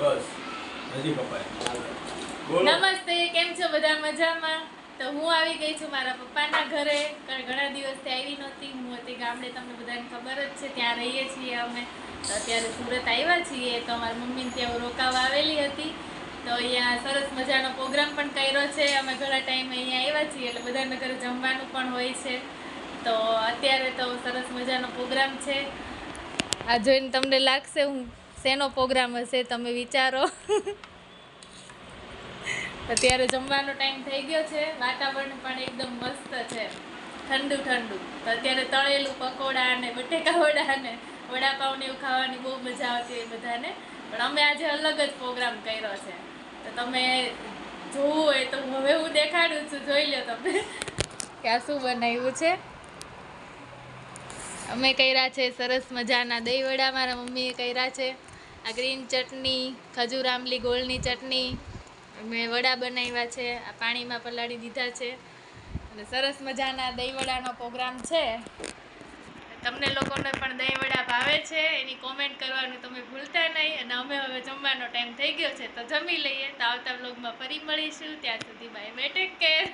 બસ. હજી કપાય નમસ્તે, કેમ છો બધા મજામાં? તો હું આવી ગઈ છું મારા પપ્પાના ઘરે. કારણ ઘણા દિવસથી આવી નહોતી. હું હતી ગામડે, તમને બધાને ખબર જ છે. ત્યાં રહીએ છીએ અમે. તો અત્યારે સુરત આવ્યા છીએ. તો મારી મમ્મીને ત્યાં રોકાવા આવેલી હતી. તો અહીંયા સરસ મજાનો પ્રોગ્રામ પણ કર્યો છે. અમે ઘણા ટાઈમે અહીંયા આવ્યા છીએ, એટલે બધાને ઘરે જમવાનું પણ હોય છે. તો અત્યારે તો સરસ મજાનો પ્રોગ્રામ છે. આ જોઈને તમને લાગશે હું શેનો પ્રોગ્રામ હશે તમે વિચારો. અત્યારે જમવાનો ટાઈમ થઈ ગયો છે. વાતાવરણ પણ એકદમ મસ્ત છે. ઠંડુ ઠંડુ. અત્યારે તળેલું પકોડા અને બટેકા વડા ને વડાપાઉને એવું ખાવાની બહુ મજા આવતી હોય બધાને. પણ અમે આજે અલગ જ પ્રોગ્રામ કર્યો છે. તો તમે જોવું હોય તો હવે હું દેખાડું છું. જોઈ લો તમે. કે આ શું બનાવ્યું છે? અમે કર્યા છે સરસ મજાના દહીં વડા. મારા મમ્મીએ કર્યા છે. આ ગ્રીન ચટણી, ખજૂર, આંબલી, ગોળની ચટણી મેં વડા બનાવ્યા છે, આ પાણીમાં પલાળી દીધા છે. અને સરસ મજાના દહીંવડાનો પ્રોગ્રામ છે. તમને લોકોને પણ દહીંવડા ભાવે છે, એની કોમેન્ટ કરવાનું તમે ભૂલતા નહીં. અને અમે હવે જમવાનો ટાઈમ થઈ ગયો છે, તો જમી લઈએ. તો આવતા બ્લોગમાં ફરી મળીશું. ત્યાં સુધી બાય બાય ટેક કેર